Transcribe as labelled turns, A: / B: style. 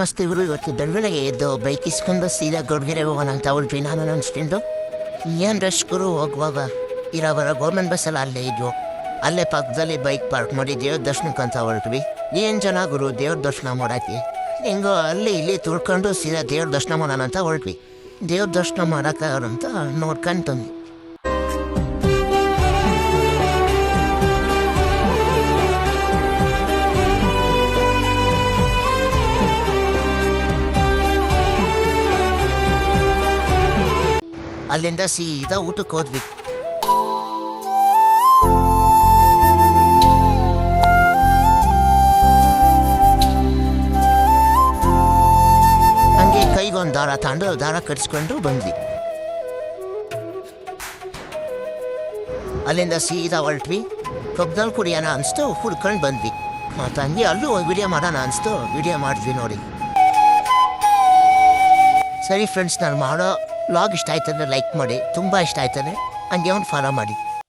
A: ಮಸ್ತ್ ಇವರು ಇವತ್ತು ಬೆಳಗ್ಗೆ ಎದ್ದು ಬೈಕ್ ಇಸ್ಕೊಂಡು ಸೀದಾ ಗೊಡ್ಗೆರೆ ಹೋಗೋಣ ಅಂತ ಹೊರಟ್ವಿ ನಾನು ಫ್ರೆಂಡು ಏನು ರಶ್ ಗುರು ಹೋಗುವಾಗ ಇರೋವರ ಗೌರ್ಮೆಂಟ್ ಬಸ್ಸಲ್ಲಿ ಅಲ್ಲೇ ಇದ್ವು ಅಲ್ಲೇ ಪಕ್ಕದಲ್ಲಿ ಬೈಕ್ ಪಾರ್ಕ್ ಮಾಡಿ ದೇವ್ರ ದರ್ಶನಕ್ಕೆ ಅಂತ ಹೊರಟ್ವಿ ಏನು ಜನ ಗುರು ದೇವ್ರ ದರ್ಶನ ಮಾಡಕ್ಕೆ ಹೆಂಗೋ ಅಲ್ಲಿ ಇಲ್ಲಿ ತುಳ್ಕೊಂಡು ಸೀದಾ ದೇವ್ರ ದರ್ಶನ ಮಾಡೋಣ ಅಂತ ಹೊರಟ್ವಿ ದೇವ್ರ ದರ್ಶನ ಮಾಡಕ್ಕೆ ಅಂತ ಅಲ್ಲಿಂದ ಸೀದಾ ಊಟಕ್ಕೆ ಹೋದ್ವಿ. ಹಂಗೆ ಕೈಗೊಂದು ದಾರ ತಗೊಂಡು ದಾರ ಕಟ್ಸ್ಕೊಂಡು ಬಂದ್ವಿ. ಅಲ್ಲಿಂದ ಸೀದಾ ಹೊರಟ್ವಿ. ಕಬ್ದಲ್ ಕುಡಿಯೋಣ ಅನಿಸ್ತು, ಹುಡ್ಕೊಂಡು ಬಂದ್ವಿ. ಮತ್ತು ಅಲ್ಲೂ ಒಂದು ವಿಡಿಯೋ ಮಾಡೋಣ ಅನಿಸ್ತು ವಿಡಿಯೋ ಮಾಡಿದ್ವಿ ನೋಡಿ. ಸರಿ ಫ್ರೆಂಡ್ಸ್ ನಾನು ಮಾಡೋ ಲಾಗ್ ಇಷ್ಟ ಆಯ್ತಂದ್ರೆ ಲೈಕ್ ಮಾಡಿ. ತುಂಬ ಇಷ್ಟ ಆಯ್ತಂದ್ರೆ ಹಂಗೆ ಒಂದು ಫಾಲೋ ಮಾಡಿ.